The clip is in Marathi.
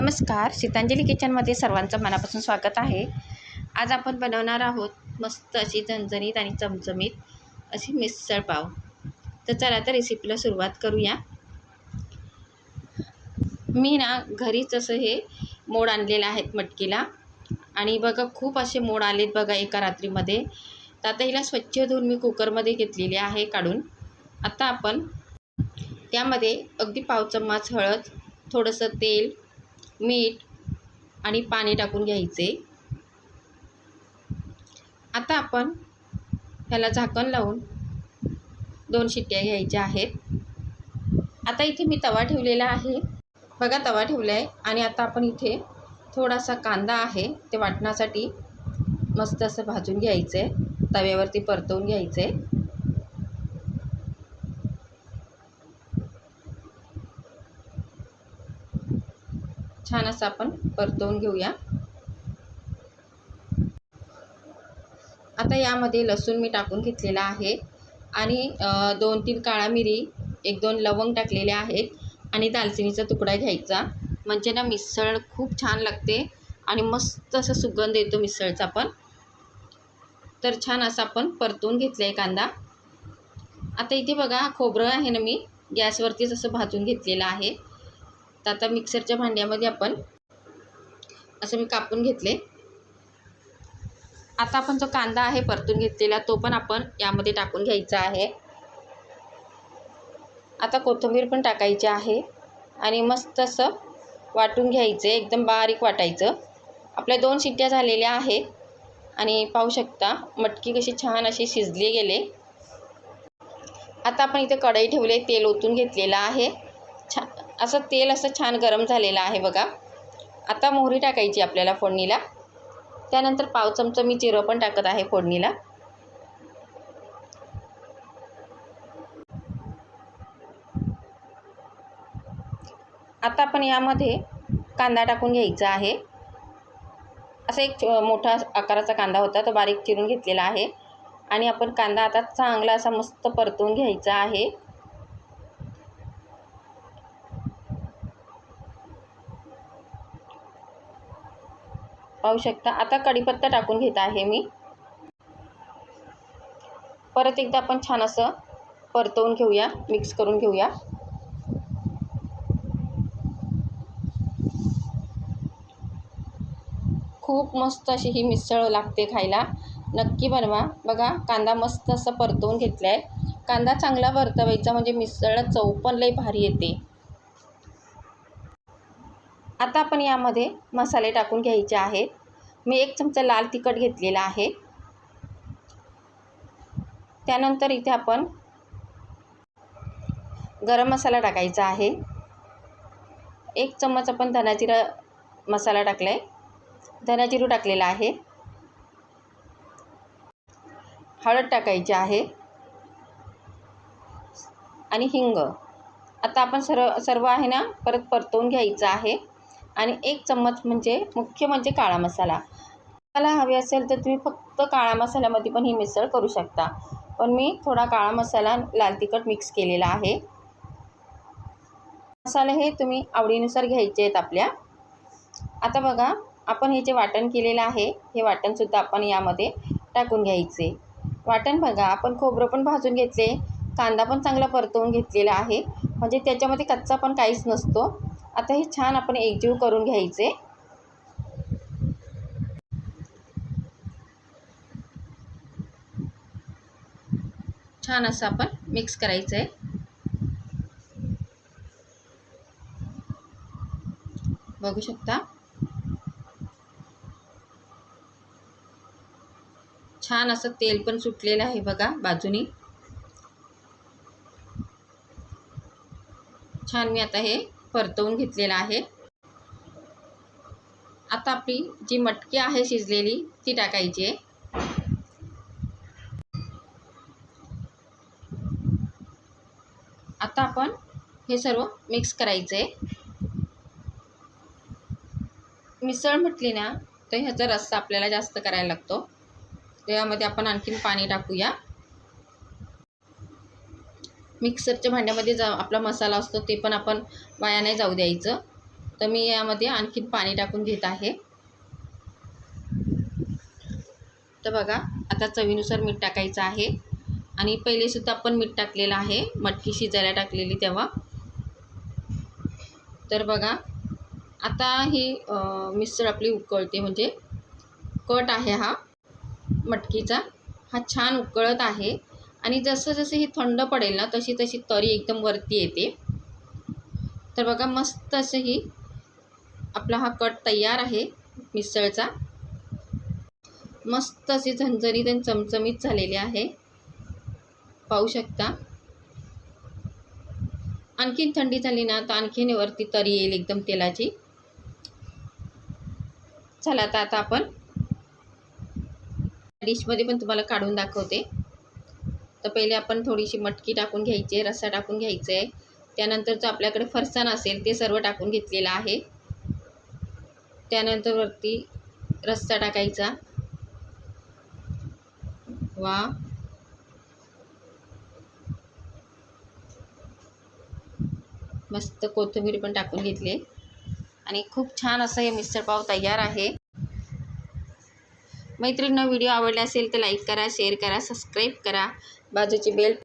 नमस्कार. सीतांजली किचनमध्ये सर्वांचं मनापासून स्वागत आहे. आज आपण बनवणार आहोत मस्त अशी झणझणीत आणि चमचमीत अशी मिसळ पाव. तर चला तर रेसिपीला सुरुवात करूया. मी ना घरीच असं हे मोड आणलेलं आहेत मटकीला. आणि बघा खूप असे मोड आलेत बघा एका रात्रीमध्ये. तर आता हिला स्वच्छ धुवून मी कुकरमध्ये घेतलेली आहे काढून. आता आपण त्यामध्ये अगदी पाव चम्मच हळद थोडंसं तेल मीठ आणि पाणी टाकून घ्यायचे. आता आपण ह्याला झाकण लावून दोन शिट्ट्या घ्यायच्या आहेत. आता इथे मी तवा ठेवलेला आहे. बघा तवा ठेवला आहे आणि आता आपण इथे थोडासा कांदा आहे ते वाटण्यासाठी मस्त असं भाजून घ्यायचं आहे तव्यावरती परतवून घ्यायचं आहे छान असं आपण परतवून घेऊया. आता यामध्ये लसूण मी टाकून घेतलेला आहे आणि दोन तीन काळा मिरी एक दोन लवंग टाकलेले आहेत आणि दालचिनीचा तुकडा घ्यायचा. म्हणजे ना मिसळ खूप छान लागते आणि मस्त असं सुगंध येतो मिसळचा पण. तर छान असं आपण परतून घेतलं आहे कांदा आता इथे बघा खोबरं आहे ना मी गॅसवरतीच असं भाजून घेतलेलं आहे. तर आता मिक्सरच्या भांड्यामध्ये आपण असं मी कापून घेतले. आता आपण जो कांदा आहे परतून घेतलेला तो पण आपण यामध्ये टाकून घ्यायचा आहे. आता कोथिंबीर पण टाकायची आहे आणि मस्त असं वाटून घ्यायचं एकदम बारीक वाटायचं. आपल्या दोन शिट्ट्या झालेल्या आहेत आणि पाहू शकता मटकी कशी छान अशी शिजली गेले. आता आपण इथे कढई ठेवले तेल ओतून घेतलेलं आहे. असं तेल असं छान गरम झालेलं आहे बघा. आता मोहरी टाकायची आपल्याला फोडणीला. त्यानंतर पाव चमचा मी जिरं पण टाकत आहे फोडणीला. आता आपण यामध्ये कांदा टाकून घ्यायचा आहे. असा एक मोठा आकाराचा कांदा होता तो बारीक चिरून घेतलेला आहे. आणि आपण कांदा आता चांगला असा मस्त परतून घ्यायचा आहे. पाहू शकता. आता कढीपत्ता टाकून घेत आहे मी. परत एकदा आपण छान असं परतवून घेऊया मिक्स करून घेऊया. खूप मस्त अशी ही मिसळ लागते खायला. नक्की बनवा. बघा कांदा मस्त असं परतवून घेतला आहे कांदा चांगला परतवायचा म्हणजे मिसळ चव पण लई भारी येते. आता आपण यामध्ये मसाले टाकून घ्यायचे आहेत. मी एक चमचा लाल तिखट घेतलेला आहे. त्यानंतर इथे आपण गरम मसाला टाकायचा आहे. एक चम्मच आपण धनाजिरा मसाला टाकला आहे धनाजिरू टाकलेला आहे. हळद टाकायची आहे. आणि हिंग. आता आपण सर्व सर्व आहे ना परत परतवून घ्यायचं आहे. आणि एक चम्मच म्हणजे मुख्य म्हणजे काळा मसाला. तुम्हाला हवे असेल तर तुम्ही फक्त काळा मसाल्यामध्ये पण ही मिसळ करू शकता. पण मी थोडा काळा मसाला लाल तिखट मिक्स केलेला आहे. मसाले हे तुम्ही आवडीनुसार घ्यायचे आहेत आपल्या. आता बघा आपण हे जे वाटण केलेलं आहे हे वाटणसुद्धा आपण यामध्ये टाकून घ्यायचे. वाटण बघा आपण खोबरं पण भाजून घेतले. कांदा पण चांगला परतवून घेतलेला आहे. म्हणजे त्याच्यामध्ये कच्चा पण काहीच नसतो. आता हे छान आपण एकजीव करून घ्यायचे. छान असं आपण मिक्स करायचं आहे बघू शकता. छान असं तेल पण सुटलेलं आहे बघा बाजूनी. छान मी आता हे परतवून घेतलेलं आहे. आता आपली जी मटकी आहे शिजलेली ती टाकायची आहे. आता आपण हे सर्व मिक्स करायचं आहे. मिसळ म्हटली ना तर ह्याचा रस्सा आपल्याला जास्त करायला लागतो. त्यामध्ये आपण आणखीन पाणी टाकूया. मिक्सरच्या भांड्यामध्ये जा आपला मसाला असतो ते पण आपण वाया नाही जाऊ द्यायचं. तर मी यामध्ये आणखीन पाणी टाकून घेत आहे. तर बघा आता चवीनुसार मीठ टाकायचं आहे. आणि पहिलेसुद्धा आपण मीठ टाकलेलं आहे. मटकी शिजायला टाकलेली तेव्हा. तर बघा आता ही मिसळ आपली उकळते. म्हणजे कट आहे हा मटकीचा. हा छान उकळत आहे. आणि जसं जसं ही थंड पडेल ना तशी तशी तरी एकदम वरती येते. तर बघा मस्त असं ही आपला हा कट तयार आहे मिसळचा. मस्त असे झणझणीत आणि चमचमीत झालेले आहे. पाहू शकता. आणखीन थंडी झाली ना तर आणखीन वरती तरी येईल एकदम तेलाची. चला आता आता आपण डिशमध्ये पण तुम्हाला काढून दाखवते. तर पहिले आपण थोडीशी मटकी टाकून घ्यायची आहे रस्सा टाकून घ्यायचा आहे. त्यानंतर जो आपल्याकडे फरसाण असेल ते सर्व टाकून घेतलेलं आहे. त्यानंतर वरती रस्सा टाकायचा. वा. मस्त कोथिंबीर पण टाकून घेतली. आणि खूप छान असं हे मिसळपाव तयार आहे. मैत्रिणींना व्हिडिओ आवडला असेल तर लाईक करा शेअर करा सबस्क्राईब करा. बाजूची बेल